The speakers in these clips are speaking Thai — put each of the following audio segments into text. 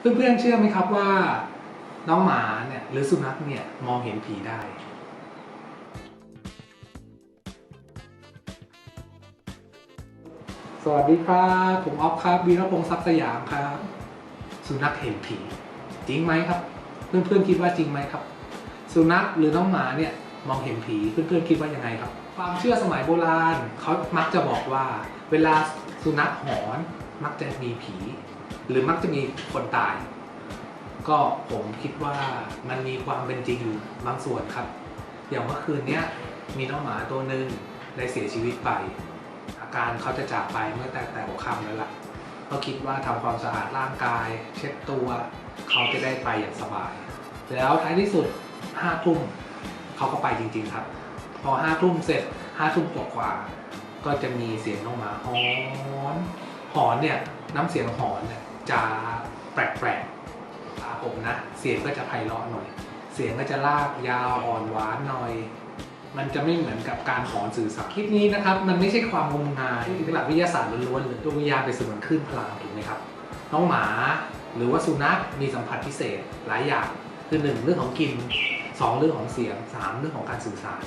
เพื่อนๆเชื่อไหมครับว่าน้องหมาเนี่ยหรือสุนัขเนี่ยมองเห็นผีได้ สวัสดีครับผมออฟครับวีรพงศ์ทรัพย์สยามครับ สุนัขเห็นผี จริงไหมครับ เพื่อนๆคิดว่าจริงไหมครับ สุนัขหรือน้องหมาเนี่ยมองเห็นผีเพื่อนๆคิดว่ายังไงครับ ความเชื่อสมัยโบราณเขามักจะบอกว่า เวลาสุนัขหอนมักจะมีผี หรือมักจะมีคนตาย ก็ผมคิดว่ามันมีความเป็นจริงอยู่บางส่วนครับ อย่างเมื่อคืนเนี้ยมีน้องหมาตัวหนึ่งได้เสียชีวิตไป อาการเขาจะจากไปเมื่อแต่แต่หัวค่ำแล้วล่ะก็คิดว่าทำความสะอาดร่างกาย เช็ดตัวเขาจะได้ไปอย่างสบาย แล้วท้ายที่สุดห้าทุ่มเขาก็ไปจริง ๆครับ พอห้าทุ่มเสร็จห้าทุ่มกว่าก็จะมีเสียงน้องหมาหอน หอนเนี่ยน้ำเสียงหอนเนี่ย จะแปลกๆตาผมนะ เสียงก็จะไพเราะหน่อย เสียงก็จะลากยาวอ่อนหวานหน่อย มันจะไม่เหมือนกับการหอนสื่อสารคลิปนี้นะครับ มันไม่ใช่ความงมงายเป็นหลักวิทยาศาสตร์ล้วนๆเลยดวงวิญญาณเป็นสมือนคลื่นพลังถูกไหมครับน้องหมาหรือว่าสุนัขมีสัมผัสพิเศษหลายอย่างคือหนึ่งเรื่องของกลิ่นสองเรื่องของเสียงสามเรื่องของการสื่อสาร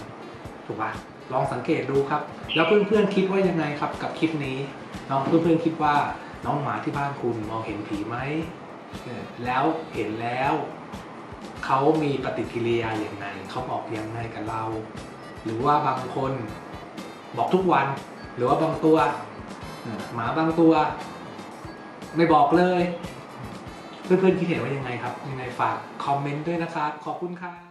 ถูกปะลองสังเกตดูครับ แล้วเพื่อนๆคิดว่ายังไงครับกับคลิปนี้น้องเพื่อนๆคิดว่า น้องหมาที่บ้านคุณมองเห็นผีไหมแล้วเห็นแล้วเขามีปฏิกิริยาอย่างไรเขาบอกยังไงกับเรา หรือว่าบางคนบอกทุกวัน หรือว่าบางตัวหมาบางตัว ไม่บอกเลย เพื่อนๆคิดเห็นว่ายังไงครับ ยังไงฝากคอมเมนต์ด้วยนะครับ ขอบคุณครับ